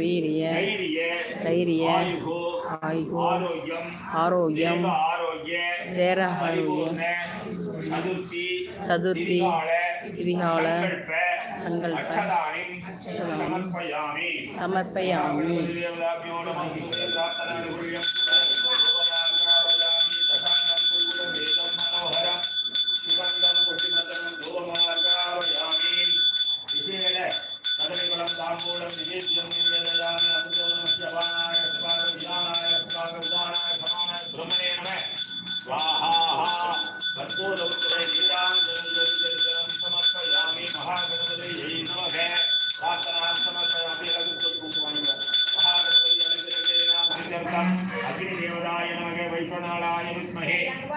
வீரிய தைரிய ஆயு ஆரோக்கியம் தேர ஆரோக்கியம் சதுர்த்தி திரிகால சங்கல்ப சமர்ப்பயாமி. தீர்த்தம் அக்னி தேவதாய நமக வைஷ்ணாலாய வித்மகே.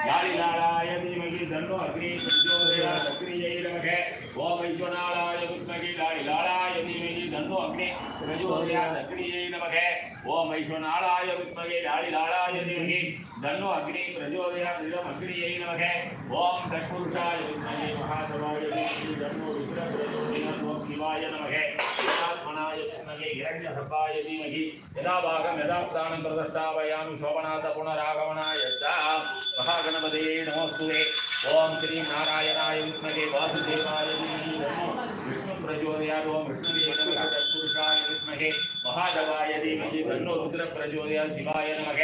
யாலிலாலாய தீமகி தன்னோ அக்னி பிரஜோதயா சக்ரியை நமக ஓ வைஷ்ணாலாய வித்மகி யாலிலாலாய தீமகி தன்னோ அக்னி பிரஜோதயா சக்ரியை நமக ஓ வைஷ்ணாலாய வித்மகே யாலிலாலாய தீமகி தன்னோ அக்னி பிரஜோதயா திதம் அக்னியை நமக ஓம் தற்புருஷாய வித்மகே மகாசவாய தீமகி தன்னோ விக்ர பிரஜோதயா ஓம் சிவாய நமக. आत्मनाय विद्महे हिरण्यगर्भाय शोभनाथ पुनरागमनाय च महागणपतये ओं ॐ श्री नारायणाय विद्महे वासुदेवाय विष्णु नमः तत्पुरुषाय विद्महे महादेवाय धीमहि तन्नो रुद्र प्रचोदयात् शिवाय नमः।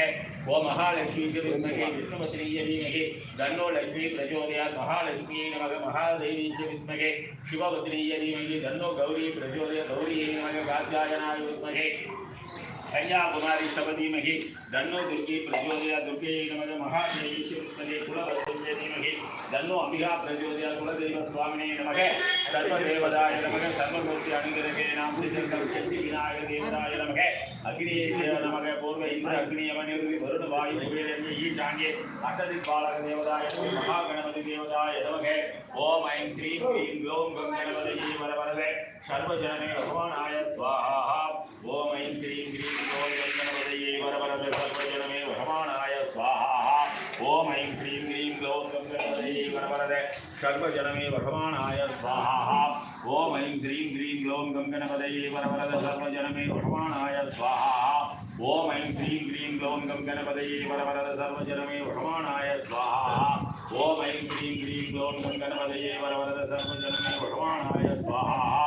ॐ महालक्ष्मी च विद्महे विष्णुपत्नीय धीमहि तन्नो लक्ष्मी प्रचोदयात् महालक्ष्मी नमः। महादेवी च विद्महे शिवपत्नीय धीमहि तन्नो गौरी प्रचोदयात् गौरी नमः। कात्यायनाय विद्महे कन्याकुमारी सपदीमहि धन्नो दुर्गे प्रचोदया दुर्गे नमः महादेवी பிரச்சோதய தீமகி தன்னு அம்பிகா பிரச்சோதயா குலதெய்வ சுவாமினே நமக. சர்வதேவதாய நமக சர்வமூர்த்தி அனுகிரகே நாம் திருச்செந்தல் சக்தி விநாயக தேவதாய நமக. அக்னியே தேவ நமக பூர்வ இந்திர அக்னியவன் வருண வாயு குபேரன் ஈசான்யே அட்டதிக் பாலக தேவதாய மகா கணபதி தேவதாய நமக. ஓம் ஐம் ஸ்ரீ ஹ்ரீம் க்ளோம் கம் கணபதியே வர வரவே. சர்வஜனே பகவானாய ஸ்வாஹா. ஓம் ஐம் ஸ்ரீ ஹ்ரீம் க்ளோம் கம் கணபதியே வர வரவே. சர்வஜனமே பகவானாய சுவாஹா ஓம் ஐம் ஸ்ரீம் கிரீம் க்ளோம் கங்கணபதையே வரவரத சர்வஜனமே பகவானாய சுவாஹா ஓம் ஐம் ஸ்ரீம் கிரீம் க்ளோம் கங்கணபதையே வரவரத சர்வஜனமே பகவானாய சுவாஹா ஓம் ஐம் ஸ்ரீம் கிரீம் க்ளோம் கங்கணபதையே வரவரத சர்வஜனமே பகவானாய சுவாஹா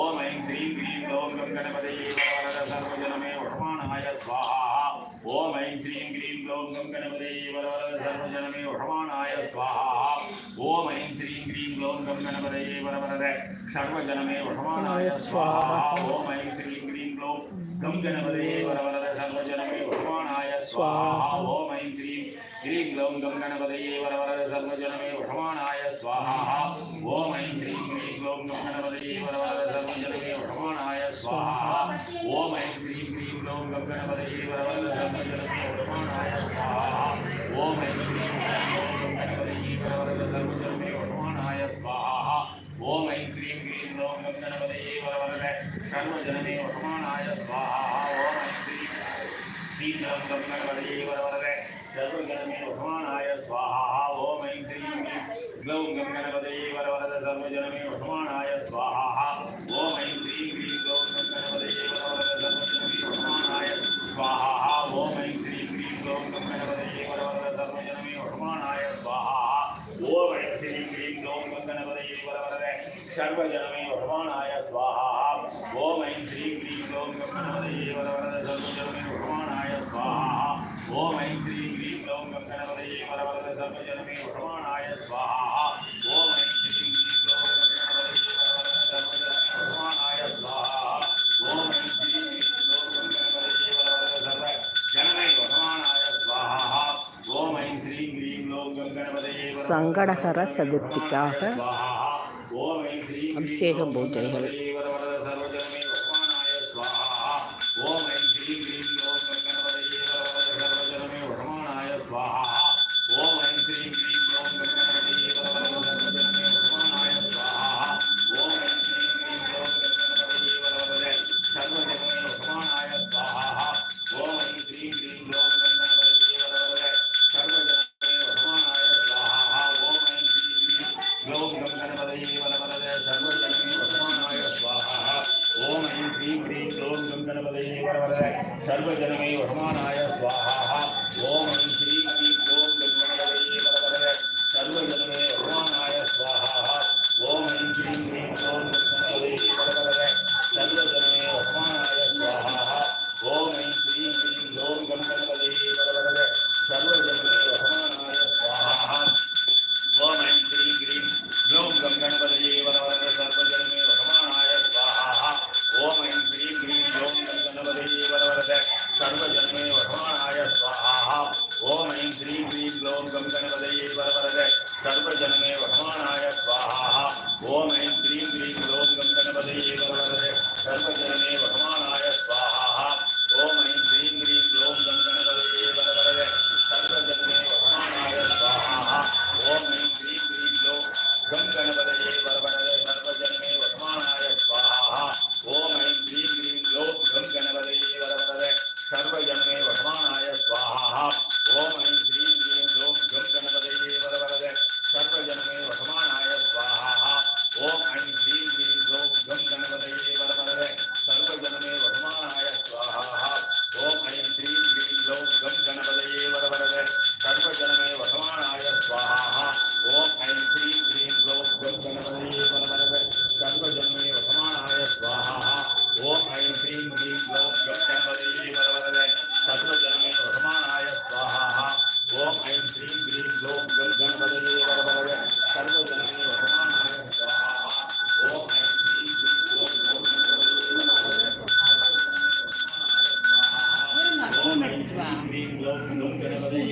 ஓம் ஐம் ஸ்ரீம் கிரீம் க்ளோம் கங்கணபதையே வரவரத சர்வஜனமே பகவானாய சுவாஹா ஓம் ஐம் ஸ்ரீம் கிரீம் க்ளௌம் கம் கணபதே வரவரத சர்வஜனமே உஷமானாய ஸ்வாஹா ஓம் ஐம் ஸ்ரீம் கிரீம் க்ளௌம் கம் கணபதே வரவரத சர்வஜனமே உஷமானாய ஸ்வாஹா ஓம் ஐம் ஸ்ரீம் கிரீம் க்ளௌம் கம் கணபதே வரவரத சர்வஜனமே உஷமானாய ஸ்வாஹா ஓம் ஐம் ஸ்ரீம் கிரீம் க்ளௌம் கம் கணபதே வரவரத சர்வஜனமே உஷமானாய ஸ்வாஹா ஓம் ஐம் ஸ்ரீம் கிரீம் க்ளௌம் கணபதே வரவரத சர்வஜனமே உஷமானாய गं गणपतये वरवरद सर्वजनमे भगवानाय स्वाहा ओम ऐं श्रीं ह्रीं ग्लौं गं गणपतये वरवरद सर्वजनमे भगवानाय स्वाहा ओम ऐं श्रीं ह्रीं ग्लौं गं गणपतये वरवरद सर्वजनमे भगवानाय स्वाहा ओम ऐं श्रीं ह्रीं ग्लौं गं गणपतये वरवरद सर्वजनमे भगवानाय स्वाहा ओम ऐं श्रीं शीतलं गं गणपतये वरवरद सर्वजनमे भगवानाय स्वाहा ओम ऐं श्रीं ग्लौं गं गणपतये वरवरद सर्वजनमे भगवानाय स्वाहा ओम ऐं श्रीं ह्रीं ग्लौं गं गणपतये वरवरद सर्वजनमे भगवानाय स्वाहा ओम ऐं ह्रीं ओम ह्रीं ग्लौं गं गणपतये वरवरद सर्वजनमे भगवानाय स्वाहा ओम ऐं श्रीं ह्रीं ग्लौं गं गणपतये वरवरद सर्वजनमे भगवानाय स्वाहा ओम ऐं श्रीं ह्रीं ग्लौं गं गणपतये वरवरद सर्वजनमे भगवानाय स्वाहा ओम ऐं श्रीं ह्रीं ग्लौं गं गणपतये वरवरद सर्वजनमे भगवानाय स्वाहा ओम ऐं ह्रीं गं गणपतये वरवरद सर्वजनमे भगवानाय स्वाहा ओम ऐं श्रीं ह्रीं ग्लौं गं गणपतये वरवरद சங்கடகர சதுர்த்திக்காக स्वाहा ओम ऐं श्रीं ह्रीं அபிஷேக ग्लौं பூஜைகள்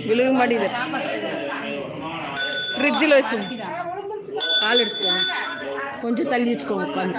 விழுக மாட்டேங்குது ஃப்ரிட்ஜில் வச்சு பால் எடுத்துக்கலாம் கொஞ்சம் தள்ளி வச்சுக்கோங்க உட்காந்து